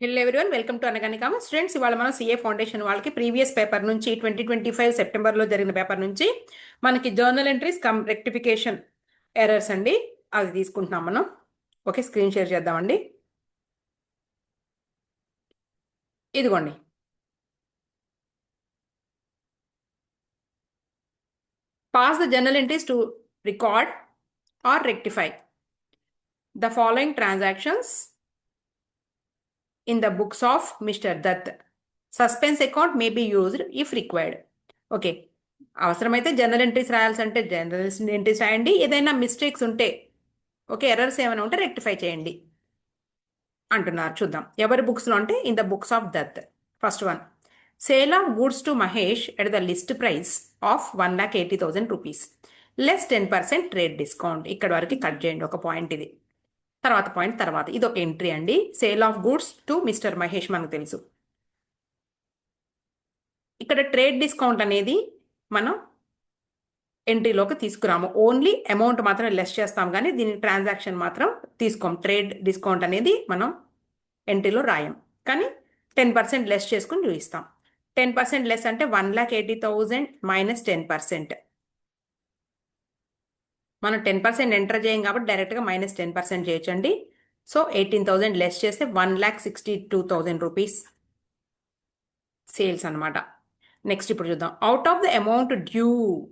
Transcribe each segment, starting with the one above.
Hello everyone welcome to అనగానికామ students ఇవాళ మనం సిఏ ఫౌండేషన్ వాళ్ళకి ప్రీవియస్ పేపర్ నుంచి ట్వంటీ ట్వంటీ ఫైవ్ సెప్టెంబర్లో జరిగిన పేపర్ నుంచి మనకి journal entries cum rectification errors అండి. అది తీసుకుంటున్నాం మనం. ఓకే స్క్రీన్ షేర్ చేద్దామండి. ఇదిగోండి. Pass the journal entries to record or rectify the following transactions in the books of Mr. Dutt. Suspense account may be used if required. Okay అవసరమైతే general entries రాయాల్సి అంటే general entries రాయండి. ఏదైనా mistakes ఉంటే okay errors ఏమైనా ఉంటే rectify చేయండి అంటున్నారు. చూద్దాం. ఎవరి బుక్స్లో అంటే in the books of Dutt first one sale of goods to Mahesh at the list price of one lakh eighty thousand rupees less ten percent trade discount ఇక్కడ వరకు కట్ చేయండి. ఒక పాయింట్ ఇది. తర్వాత పాయింట్ తర్వాత. ఇది ఒక ఎంట్రీ అండి. Sale of goods to mister Mahesh మనకు తెలుసు. ఇక్కడ ట్రేడ్ డిస్కౌంట్ అనేది మనం ఎంట్రీలోకి తీసుకురాము ఓన్లీ అమౌంట్ మాత్రం లెస్ చేస్తాం కానీ దీని ట్రాన్సాక్షన్ మాత్రం తీసుకోం. ట్రేడ్ డిస్కౌంట్ అనేది మనం ఎంట్రీలో రాయం. కానీ టెన్ పర్సెంట్ లెస్ చేసుకుని చూపిస్తాం. టెన్ పర్సెంట్ లెస్ అంటే one lakh eighty thousand minus ten percent. మనం టెన్ పర్సెంట్ ఎంటర్ చేయం కాబట్టి డైరెక్ట్గా మైనస్ టెన్ పర్సెంట్ చేయొచ్చండి. సో ఎయిటీన్ థౌజండ్ లెస్ చేస్తే one lakh sixty two thousand rupees sales అనమాట నెక్స్ట్ ఇప్పుడు చూద్దాం. Out of the amount due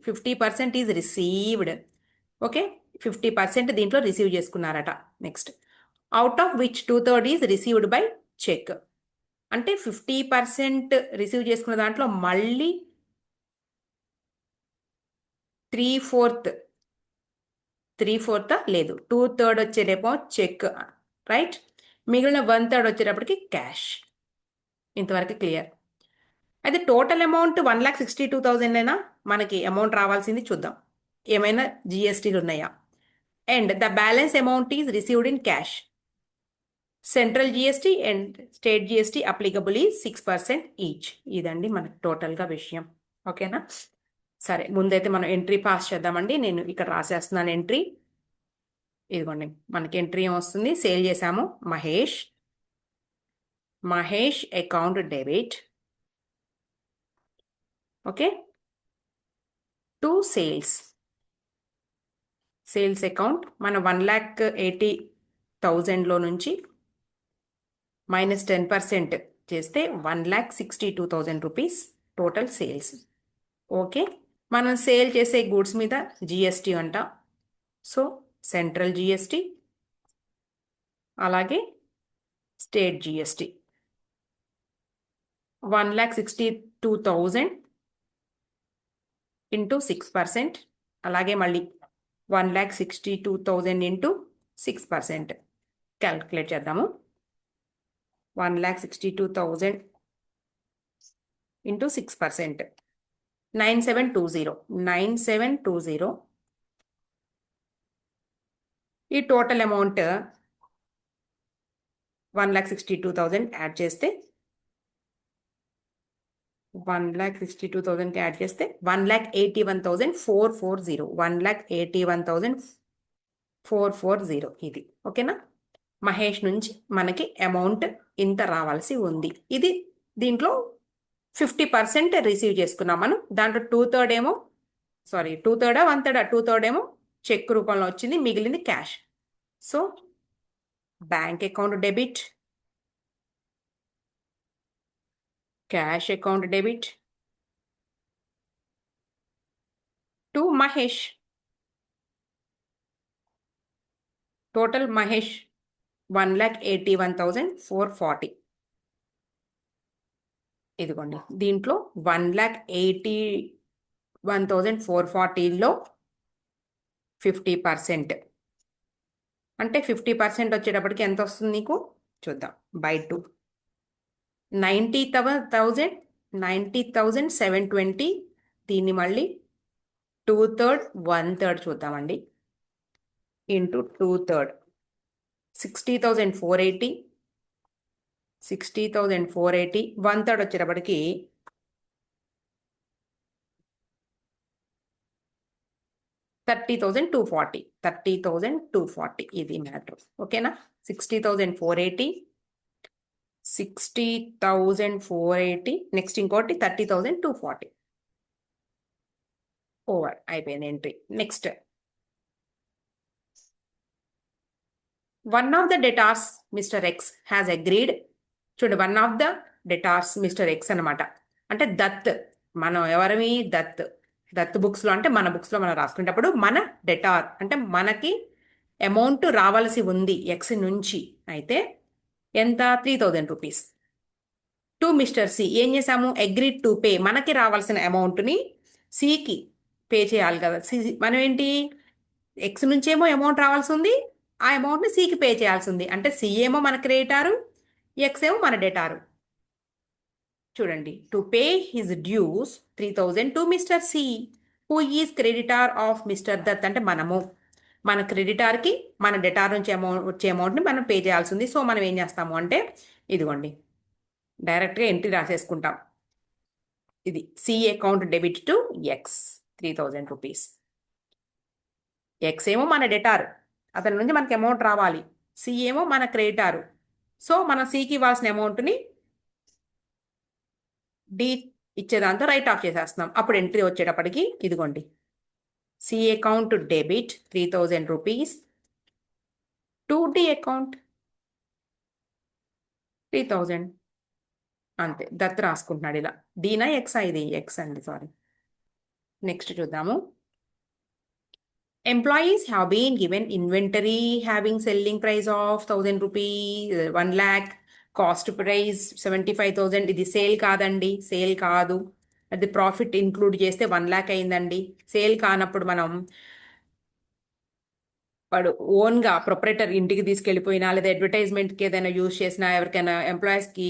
fifty percent is received okay fifty percent దీంట్లో receive చేసుకున్నారట. Next out of which two third is received by cheque అంటే fifty percent receive చేసుకున్న దాంట్లో మళ్ళీ three fourth three fourth లేదు. Two third వచ్చేటేమో cheque. Right? మిగిలిన one third వచ్చేటప్పటికి cash. ఇంతవరకు క్లియర్. అయితే total amount one lakh sixty two thousand అయినా మనకి అమౌంట్ రావాల్సింది చూద్దాం. ఏమైనా జిఎస్టీలు ఉన్నాయా? And the balance amount is received in cash. Central GST and state GST applicable ఈ సిక్స్ పర్సెంట్ ఈచ్. ఇదండి మనకు టోటల్గా విషయం. ఓకేనా? సరే ముందైతే మనం ఎంట్రీ పాస్ చేద్దామండి. నేను ఇక్కడ రాసేస్తున్నాను ఎంట్రీ. ఇదిగోండి మనకి ఎంట్రీ ఏమొస్తుంది సేల్ చేసాము Mahesh. Mahesh account debit. Okay. To sales. Sales account మన వన్ ల్యాక్ ఎయిటీ థౌజండ్లో నుంచి మైనస్ టెన్ పర్సెంట్ చేస్తే one lakh sixty two thousand rupees total sales. Okay. మనం సేల్ చేసే గూడ్స్ మీద జిఎస్టీ అంటాం. సో సెంట్రల్ జిఎస్టీ అలాగే state GST one lakh sixty two thousand into six percent అలాగే మళ్ళీ one lakh sixty two thousand into six percent. Calculate చేద్దాము. One lakh sixty two thousand into six percent. Nine seven two zero. Nine seven two zero. ఈ total amount one lakh sixty two thousand add చేస్తే one lakh sixty two థౌజండ్కి add చేస్తే one lakh eighty one thousand four four zero one lakh eighty one thousand four four zero ఇది. ఓకేనా? మహేష్ నుంచి మనకి amount ఇంత రావాల్సి ఉంది. ఇది దీంట్లో ఫిఫ్టీ పర్సెంట్ రిసీవ్ చేసుకున్నాం మనం. దాంట్లో టూ థర్డ్ ఏమో సారీ టూ థర్డా వన్ థర్డా టూ థర్డ్ ఏమో చెక్ రూపంలో వచ్చింది మిగిలింది cash so bank account debit cash account debit to Mahesh total Mahesh one lakh eighty one thousand four forty ఇదిగోండి దీంట్లో one lakh eighty one thousand four ఫార్టీలో fifty percent అంటే fifty percent వచ్చేటప్పటికి ఎంత వస్తుంది నీకు? చూద్దాం by two ninety thousand ninety thousand seven twenty దీన్ని మళ్ళీ టూ థర్డ్ వన్ థర్డ్ చూద్దామండి. Into two third sixty thousand four eighty sixty thousand four eighty one third వచ్చేటప్పటికి thirty thousand two forty thirty thousand two forty ఇది matter ఓకేనా? Sixty thousand four eighty sixty thousand four eighty next ఇంకోటి thirty thousand two forty over అయిపోయింది entry next one of the debtors mister X has agreed చూడండి one of the debtors mister X అనమాట అంటే దత్ మనం ఎవరివి దత్. దత్ బుక్స్లో అంటే మన బుక్స్లో మనం రాసుకునేటప్పుడు మన డెటార్ అంటే మనకి అమౌంట్ రావాల్సి ఉంది ఎక్స్ నుంచి అయితే ఎంత? Three thousand rupees to mister C ఏం చేసాము అగ్రీడ్ టు పే మనకి రావాల్సిన అమౌంట్ని సికి పే చేయాలి కదా. సి మనం ఏంటి? ఎక్స్ నుంచేమో అమౌంట్ రావాల్సి ఉంది ఆ అమౌంట్ని సికి పే చేయాల్సి ఉంది. అంటే సి ఏమో మన క్రెడిటారు ఎక్స్ ఏమో మన డెటారు చూడండి. To pay his dues three thousand to mister C who is creditor of mister Dutt అంటే మనము. మన క్రెడిటార్కి మన డెటార్ నుంచి అమౌంట్ వచ్చే అమౌంట్ని మనం పే చేయాల్సి ఉంది సో మనం ఏం చేస్తాము అంటే ఇదిగోండి. డైరెక్ట్గా ఎంట్రీ రాసేసుకుంటాం. ఇది C account debit to X three thousand rupees X ఏమో మన డెటార్ అతని నుంచి మనకి అమౌంట్ రావాలి. సి ఏమో మన క్రెడిటారు సో మనం సికి ఇవ్వాల్సిన అమౌంట్ని డి ఇచ్చేదాంతో రైట్ ఆఫ్ చేసేస్తున్నాం. అప్పుడు ఎంట్రీ వచ్చేటప్పటికి ఇదిగోండి. C account debit three thousand rupees to D account three thousand అంతే దత్ రాసుకుంటున్నాడు ఇలా. డీనా ఎక్స్ ఇది ఎక్స్ అండి సారీ నెక్స్ట్ చూద్దాము. Employees have been given inventory having selling price of thousand rupees one lakh cost price seventy five thousand ఇది sale కాదండి sale కాదు. అది ప్రాఫిట్ ఇంక్లూడ్ చేస్తే వన్ ల్యాక్ అయిందండి. సేల్ కానప్పుడు మనం వాడు ఓన్గా ప్రొపరేటర్ ఇంటికి తీసుకెళ్ళిపోయినా లేదా అడ్వర్టైజ్మెంట్కి ఏదైనా యూజ్ చేసినా ఎవరికైనా ఎంప్లాయీస్కి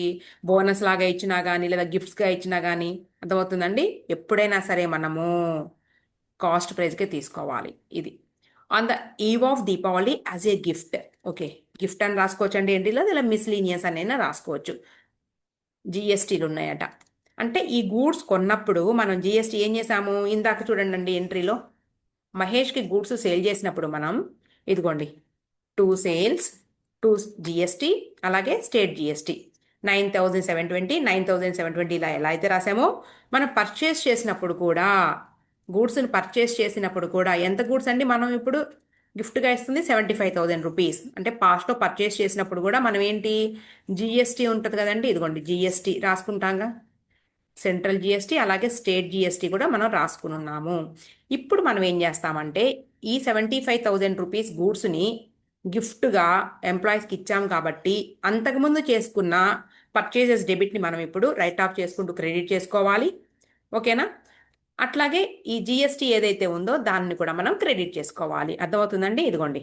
బోనస్ లాగా ఇచ్చినా కానీ లేదా గిఫ్ట్స్గా ఇచ్చినా కానీ అర్థమవుతుందండి? ఎప్పుడైనా సరే మనము కాస్ట్ ప్రైస్కే తీసుకోవాలి ఇది. On the eve of Deepavali as a gift okay gift అని రాసుకోవచ్చు అండి ఏంటిలో ఇలా మిస్లీనియస్ అని రాసుకోవచ్చు? జిఎస్టీలు ఉన్నాయట. అంటే ఈ గూడ్స్ కొన్నప్పుడు మనం జిఎస్టీ ఏం చేసాము ఇందాక చూడండి అండి ఎంట్రీలో. మహేష్కి గూడ్స్ సేల్ చేసినప్పుడు మనం ఇదిగోండి. టూ సేల్స్ టూ జిఎస్టీ అలాగే state GST nine thousand seven twenty nine thousand seven twenty ఇలా ఎలా అయితే రాసామో మనం పర్చేస్ చేసినప్పుడు కూడా గూడ్స్ని పర్చేస్ చేసినప్పుడు కూడా ఎంత గూడ్స్ అండి మనం ఇప్పుడు గిఫ్ట్గా ఇస్తుంది సెవెంటీ ఫైవ్ థౌజండ్ రూపీస్. అంటే పాస్ట్లో పర్చేస్ చేసినప్పుడు కూడా మనం ఏంటి? జిఎస్టీ ఉంటుంది కదండి. ఇదిగోండి జిఎస్టీ రాసుకుంటాంగా. సెంట్రల్ జిఎస్టీ అలాగే స్టేట్ జిఎస్టీ కూడా మనం రాసుకుని ఉన్నాము ఇప్పుడు మనం ఏం చేస్తామంటే ఈ సెవెంటీ ఫైవ్ థౌజండ్ రూపీస్ గూడ్స్ని గిఫ్ట్గా ఎంప్లాయీస్కి ఇచ్చాం కాబట్టి అంతకుముందు చేసుకున్న పర్చేజెస్ డెబిట్ని మనం ఇప్పుడు రైట్ ఆఫ్ చేసుకుంటూ క్రెడిట్ చేసుకోవాలి. ఓకేనా? అట్లాగే ఈ జిఎస్టీ ఏదైతే ఉందో దాన్ని కూడా మనం క్రెడిట్ చేసుకోవాలి. అర్థమవుతుందండి? ఇదిగోండి.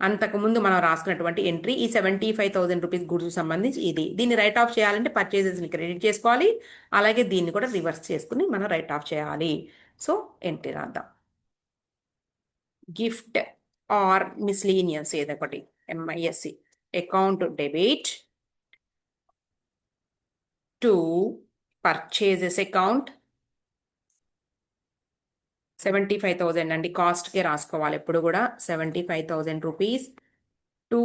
అంతకుముందు మనం రాసుకున్నటువంటి ఎంట్రీ ఈ seventy five thousand rupees goods సంబంధించి ఇది. దీన్ని రైట్ ఆఫ్ చేయాలంటే పర్చేజెస్ని క్రెడిట్ చేసుకోవాలి. అలాగే దీన్ని కూడా రివర్స్ చేసుకుని మనం రైట్ ఆఫ్ చేయాలి. సో ఎంట్రీ రాద్దాం. గిఫ్ట్ ఆర్ మిస్లీనియన్స్ ఏదొకటి. MISC account debit to purchases account seventy five thousand అండి. కాస్ట్కే రాసుకోవాలి ఎప్పుడు కూడా. Seventy five thousand rupees to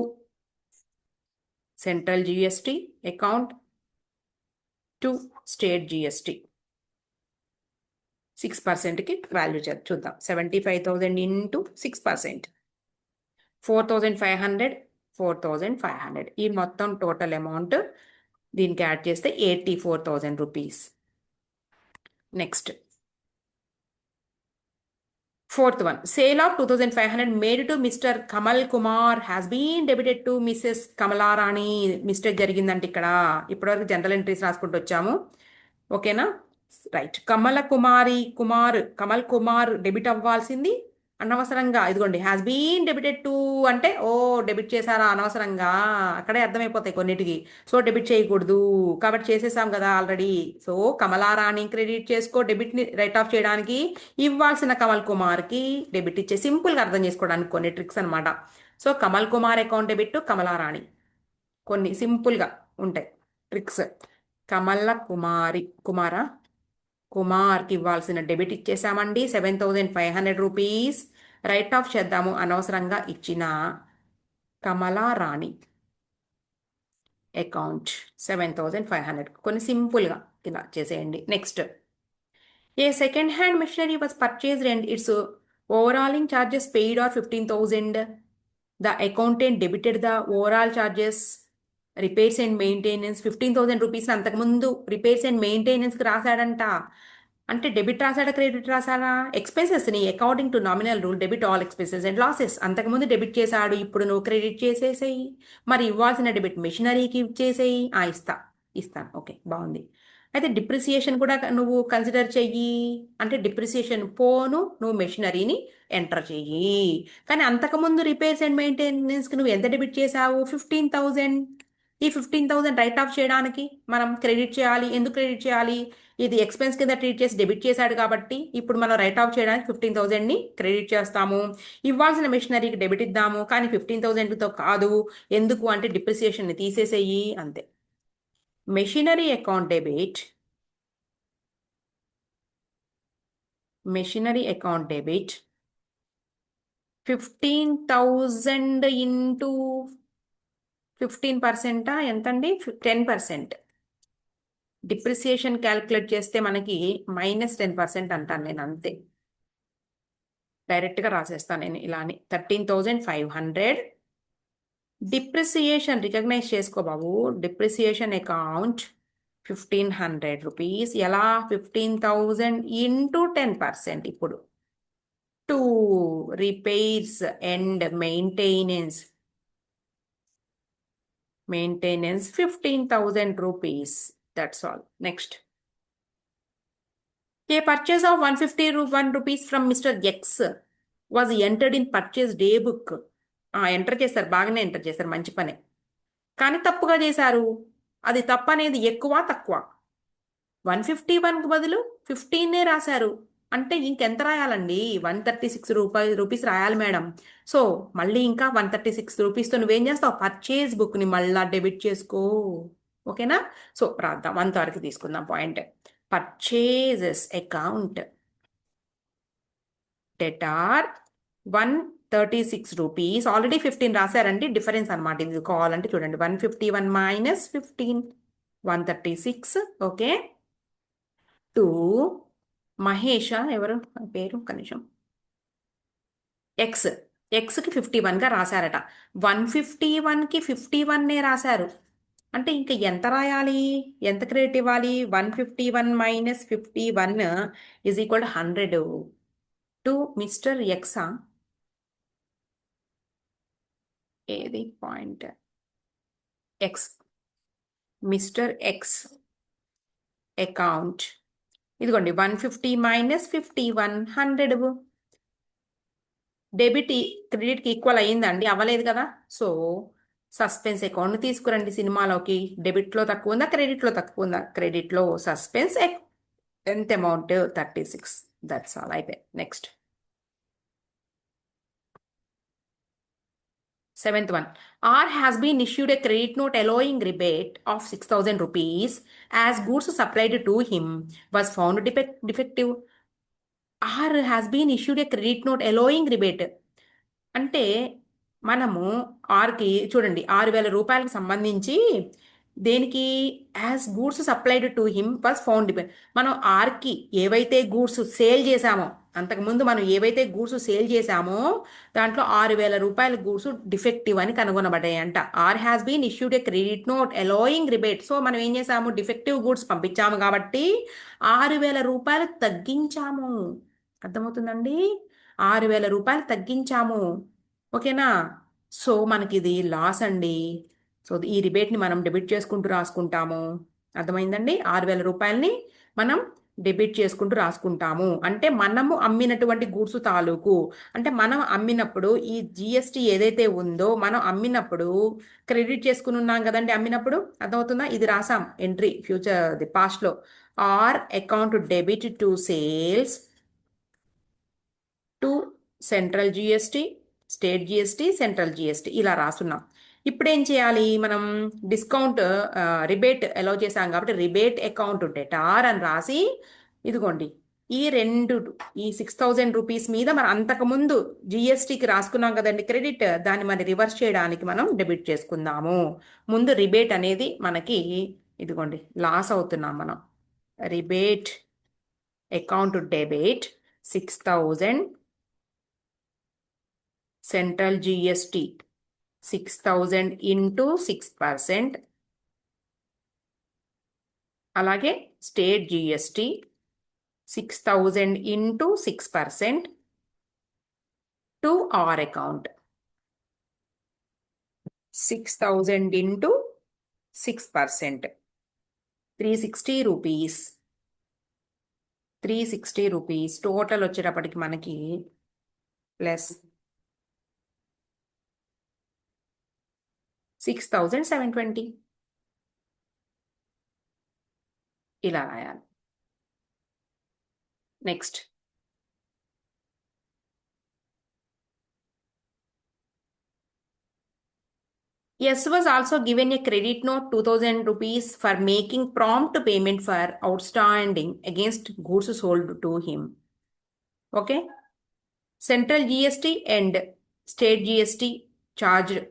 central GST account to state GST. Six పర్సెంట్కి వాల్యూ చూద్దాం. Seventy five thousand into six percent. Four thousand five hundred four thousand five hundred. ఈ మొత్తం total amount దీనికి యాడ్ చేస్తే eighty four thousand rupees. Next. Fourth one sale of two thousand five hundred made to Mr Kamal Kumar has been debited to Mrs Kamalarani mistake జరిగిందంటే ఇక్కడ. ఇప్పటివరకు general entries రాసుకుంటూ వచ్చాము. ఓకేనా రైట్ కమల కుమారి కుమార్ కమల్ కుమార్ డెబిట్ అవ్వాల్సింది. అనవసరంగా ఇదిగోండి హ్యాస్ బీన్ డెబిటెడ్ టు అంటే ఓ డెబిట్ చేశారా అనవసరంగా? అక్కడే అర్థమైపోతాయి కొన్నిటికి. సో డెబిట్ చేయకూడదు. కాబట్టి చేసేసాం కదా ఆల్రెడీ సో కమలారాణి క్రెడిట్ చేసుకో డెబిట్ని రైట్ ఆఫ్ చేయడానికి ఇవ్వాల్సిన కమల్ కుమార్కి డెబిట్ ఇచ్చే సింపుల్గా అర్థం చేసుకోవడానికి కొన్ని ట్రిక్స్ అనమాట so Kamal Kumar account debit Kamalarani. కొన్ని సింపుల్గా ఉంటాయి ట్రిక్స్ కమల కుమారి కుమారా? కుమార్కి ఇవ్వాల్సిన debit ఇచ్చేసామండి. Seven thousand five hundred rupees write off చేద్దాము అనవసరంగా ఇచ్చిన Kamalarani account seven thousand five hundred కొన్ని సింపుల్గా ఇలా చేసేయండి. Next a second hand machinery was purchased and its overhauling charges paid R fifteen thousand the accountant debited the overhaul charges repairs and maintenance fifteen thousand rupees అంతకుముందు repairs and మెయింటెనెన్స్కి రాశాడంట. అంటే debit రాశాడా credit రాశాడా? ఎక్స్పెన్సెస్ని according to nominal rule debit all expenses and losses అంతకుముందు debit చేశాడు ఇప్పుడు నువ్వు క్రెడిట్ చేసేసేయి. మరి ఇవ్వాల్సిన డెబిట్ మెషినరీకి ఇచ్చేసేయి. ఆ ఇస్తా. ఇస్తాను. ఓకే బాగుంది. అయితే డిప్రిసియేషన్ కూడా నువ్వు కన్సిడర్ చెయ్యి. అంటే డిప్రిసియేషన్ పోను నువ్వు మెషినరీని ఎంటర్ చెయ్యి. కానీ అంతకుముందు రిపేర్స్ అండ్ మెయింటెనెన్స్కి నువ్వు ఎంత డెబిట్ చేసావు ఫిఫ్టీన్ థౌజండ్ ఈ ఫిఫ్టీన్ థౌసండ్ రైట్ ఆఫ్ చేయడానికి మనం క్రెడిట్ చేయాలి ఎందుకు క్రెడిట్ చేయాలి? ఇది ఎక్స్పెన్స్ కింద ట్రీట్ చేసి డెబిట్ చేశాడు కాబట్టి ఇప్పుడు మనం రైట్ ఆఫ్ చేయడానికి ఫిఫ్టీన్ థౌసండ్ని క్రెడిట్ చేస్తాము. ఇవ్వాల్సిన మెషినరీకి డెబిట్ ఇద్దాము కానీ ఫిఫ్టీన్ థౌసండ్తో కాదు. ఎందుకు అంటే డిప్రిసియేషన్ని తీసేసేయి అంతే. Machinery account debit machinery account debit fifteen thousand into fifteen పర్సెంటా? ఎంతండి? Ten percent. డిప్రిసియేషన్ క్యాలిక్యులేట్ చేస్తే మనకి మైనస్ టెన్ పర్సెంట్ అంటాను నేను అంతే. డైరెక్ట్గా రాసేస్తాను నేను ఇలానే. Thirteen thousand five hundred. Depreciation recognise చేసుకో బాబు. Depreciation account fifteen hundred rupees. ఎలా? Fifteen thousand into ten percent ఇప్పుడు. To repairs and maintenance maintenance fifteen thousand rupees that's all next a purchase of one fifty one rupees from Mr X was entered in purchase day book enter చేశారు. బాగానే enter చేశారు. మంచి పనే. కానీ తప్పుగా చేశారు. అది తప్పు అనేది ఎక్కువ తక్కువ. వన్ ఫిఫ్టీ వన్కి బదులు ఫిఫ్టీన్నే రాశారు. అంటే ఇంకెంత రాయాలండి? వన్ థర్టీ సిక్స్ రూపాయ రూపీస్ రాయాలి మేడం. సో మళ్ళీ ఇంకా వన్ థర్టీ సిక్స్ రూపీస్తో నువ్వేం చేస్తావు? పర్చేజ్ బుక్ని మళ్ళా డెబిట్ చేసుకో. ఓకేనా? సో రాద్దాం. వన్ వరకు తీసుకుందాం point. Purchases account. Debtor one thirty six rupees. Already fifteen రాశారండి. డిఫరెన్స్ అనమాట ఇది కావాలంటే చూడండి. One fifty one minus fifteen. One thirty six. Okay. To Mahesh ఎవరు? పేరు? కనీసం. ఎక్స్ ఎక్స్కి ఫిఫ్టీ వన్గా రాశారట. వన్ ఫిఫ్టీ వన్కి ఫిఫ్టీ వన్నే రాశారు? అంటే ఇంకా ఎంత రాయాలి? ఎంత క్రెడిట్ ఇవ్వాలి? One fifty one minus fifty one is equal hundred to Mr ఎక్సా ఏది? Point X Mr X account ఇదిగోండి one fifty minus fifty one hundred debit క్రెడిట్కి equal అయ్యిందండి అవ్వలేదు కదా? సో సస్పెన్స్ అకౌంట్ తీసుకురండి సినిమాలోకి. డెబిట్లో తక్కువ ఉందా క్రెడిట్లో తక్కువ ఉందా? క్రెడిట్లో సస్పెన్స్ ఎంత amount thirty six that's all అయిపోయి next seventh one R has been issued a credit note allowing rebate of six thousand rupees as goods supplied to him was found defect defective R has been issued a credit note allowing rebate అంటే మనము ఆర్కి చూడండి ఆరు వేల రూపాయలకు సంబంధించి దేనికి as goods supplied to him was found depend మనం ఆర్కి ఏవైతే గూడ్స్ సేల్ చేశామో అంతకుముందు మనం ఏవైతే గూడ్స్ సేల్ చేశామో దాంట్లో ఆరు వేల రూపాయల గూడ్స్ డిఫెక్టివ్ అని కనుగొనబడ్డాయి అంట R has been issued a credit note allowing rebate so మనం ఏం చేసాము డిఫెక్టివ్ గూడ్స్ పంపించాము కాబట్టి ఆరు వేల రూపాయలు తగ్గించాము. అర్థమవుతుందండి? ఆరు వేల రూపాయలు తగ్గించాము. ఓకేనా? సో మనకి ఇది లాస్ అండి. సో ఈ రిబేట్ని మనం డెబిట్ చేసుకుంటూ రాసుకుంటాము. అర్థమైందండి? ఆరు వేల రూపాయలని మనం డెబిట్ చేసుకుంటూ రాసుకుంటాము. అంటే మనము అమ్మినటువంటి గూడ్స్ తాలూకు అంటే మనం అమ్మినప్పుడు ఈ జిఎస్టీ ఏదైతే ఉందో మనం అమ్మినప్పుడు క్రెడిట్ చేసుకుని ఉన్నాం కదండి అమ్మినప్పుడు? అర్థమవుతుందా? ఇది రాసాం ఎంట్రీ ఫ్యూచర్ ది పాస్ట్లో. R account debit to sales to central GST state GST central GST ఇలా రాసున్నాం. ఇప్పుడు ఏం చేయాలి? మనం డిస్కౌంట్ రిబేట్ అలౌ చేసాం కాబట్టి రిబేట్ అకౌంట్ డెటార్ అని రాసి ఇదిగోండి. ఈ రెండు ఈ సిక్స్ థౌజండ్ రూపీస్ మీద మనం అంతకుముందు జిఎస్టికి రాసుకున్నాం కదండి క్రెడిట్ దాన్ని మనం రివర్స్ చేయడానికి మనం డెబిట్ చేసుకుందాము. ముందు రిబేట్ అనేది మనకి ఇదిగోండి లాస్ అవుతున్నాం మనం. Rebate account debit six thousand central GST six thousand into six percent అలాగే state GST six thousand into six percent to R account six thousand into six percent three sixty rupees three sixty rupees total వచ్చేటప్పటికి మనకి plus six thousand seven twenty ఇలా రాయాలి next Yes was also given a credit note 2000 rupees for making prompt payment for outstanding against goods sold to him. Okay. Central GST and state GST charged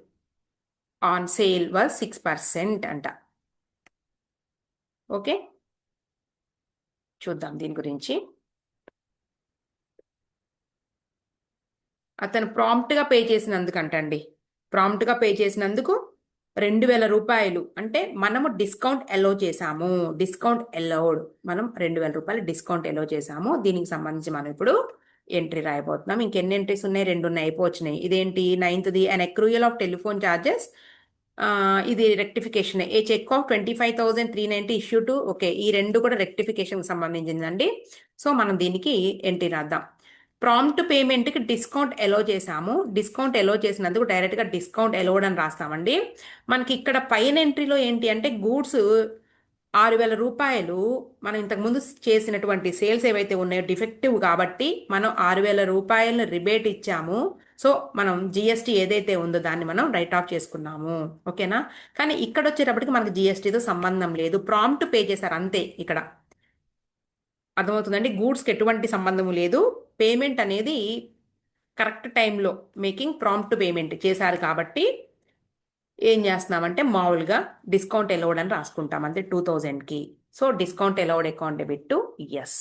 on sale was six percent అంట. Okay చూద్దాం దీని గురించి. అతను ప్రాంప్ట్గా pay చేసినందుకంటండి. ప్రాంప్ట్గా pay చేసినందుకు రెండు వేల రూపాయలు. అంటే మనము డిస్కౌంట్ ఎలో చేసాము డిస్కౌంట్ ఎలౌడ్ మనం రెండు వేల రూపాయలు డిస్కౌంట్ ఎలో చేసాము దీనికి సంబంధించి మనం ఇప్పుడు ఎంట్రీ రాయబోతున్నాం. ఇంకెన్ని ఎంట్రీస్ ఉన్నాయి? రెండు ఉన్నాయి. అయిపోవచ్చినాయి. ఇదేంటి? నైన్త్ది and accrual of telephone charges ఇది rectification a cheque of twenty five thousand three ninety issue to okay ఈ రెండు కూడా రెక్టిఫికేషన్కి సంబంధించిందండి. సో మనం దీనికి ఎంట్రీ రాద్దాం. ప్రాంప్ట్ పేమెంట్కి డిస్కౌంట్ ఎలో చేసాము డిస్కౌంట్ ఎలో చేసినందుకు డైరెక్ట్గా డిస్కౌంట్ ఎలోడ్ అని రాస్తామండి. మనకి ఇక్కడ పైన ఎంట్రీలో ఏంటి అంటే గూడ్స్ ఆరు వేల రూపాయలు మనం ఇంతకుముందు చేసినటువంటి సేల్స్ ఏవైతే ఉన్నాయో డిఫెక్టివ్ కాబట్టి మనం ఆరు వేల రూపాయలను రిబేట్ ఇచ్చాము. సో మనం జిఎస్టీ ఏదైతే ఉందో దాన్ని మనం రైట్ ఆఫ్ చేసుకున్నాము. ఓకేనా కానీ ఇక్కడ వచ్చేటప్పటికి మనకి జిఎస్టీతో సంబంధం లేదు. ప్రాంప్ట్ పే చేశారు అంతే ఇక్కడ. అర్థమవుతుందండి? గూడ్స్కి ఎటువంటి సంబంధం లేదు. పేమెంట్ అనేది కరెక్ట్ టైంలో మేకింగ్ ప్రాంప్ట్ పేమెంట్ చేశారు కాబట్టి ఏం చేస్తున్నామంటే మామూలుగా డిస్కౌంట్ ఎలౌడ్ అని రాసుకుంటాం. అంతే టూ థౌజండ్కి so discount allowed account debit to S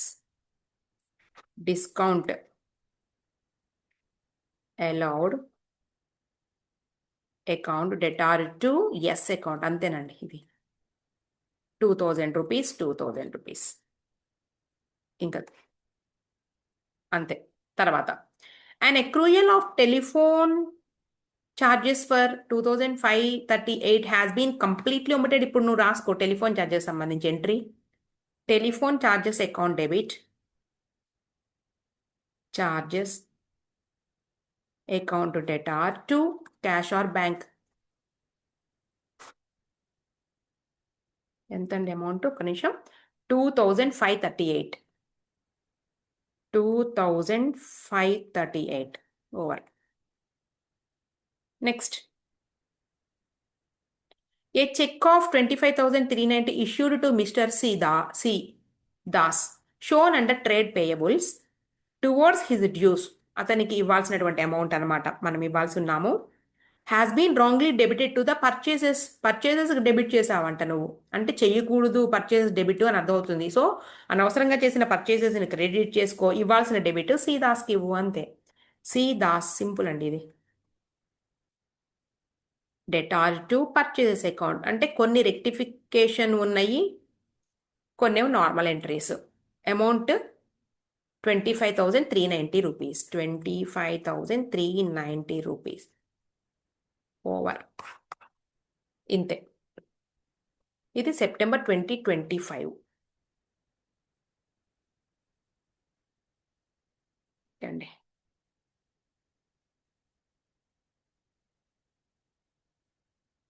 discount allowed account debtor to S account అంతేనండి ఇది. Two thousand rupees two thousand rupees ఇంకా అంతే. తర్వాత and accrual of telephone charges for two thousand five thirty eight has been completely omitted ఇప్పుడు నువ్వు రాసుకో telephone charges సంబంధించి entry telephone charges account debit charges charges account debtor to cash or bank ఎంతండి amount ఒక నిమిషం two thousand five thirty eight two thousand five thirty eight over next a cheque of twenty five thousand three ninety issued to mister C the C Das shown under trade అతనికి ఇవ్వాల్సినటువంటి amount అనమాట మనం ఇవ్వాల్సి ఉన్నాము has been wrongly debited to the purchases purchases debit చేసావంట నువ్వు. అంటే చెయ్యకూడదు purchases debit అని అర్థమవుతుంది. సో అనవసరంగా చేసిన పర్చేసెస్ని క్రెడిట్ చేసుకో ఇవ్వాల్సిన డెబిట్ సి దాస్కి ఇవ్వు అంతే. సి దాస్ సింపుల్ అండి ఇది. డెటార్ టు పర్చేసెస్ అకౌంట్ అంటే కొన్ని రెక్టిఫికేషన్ ఉన్నాయి కొన్ని normal entries amount twenty five thousand three ninety rupees twenty five thousand three ninety rupees over ఇంతే ఇది సెప్టెంబర్ ట్వంటీ ట్వంటీ ఫైవ్ అండి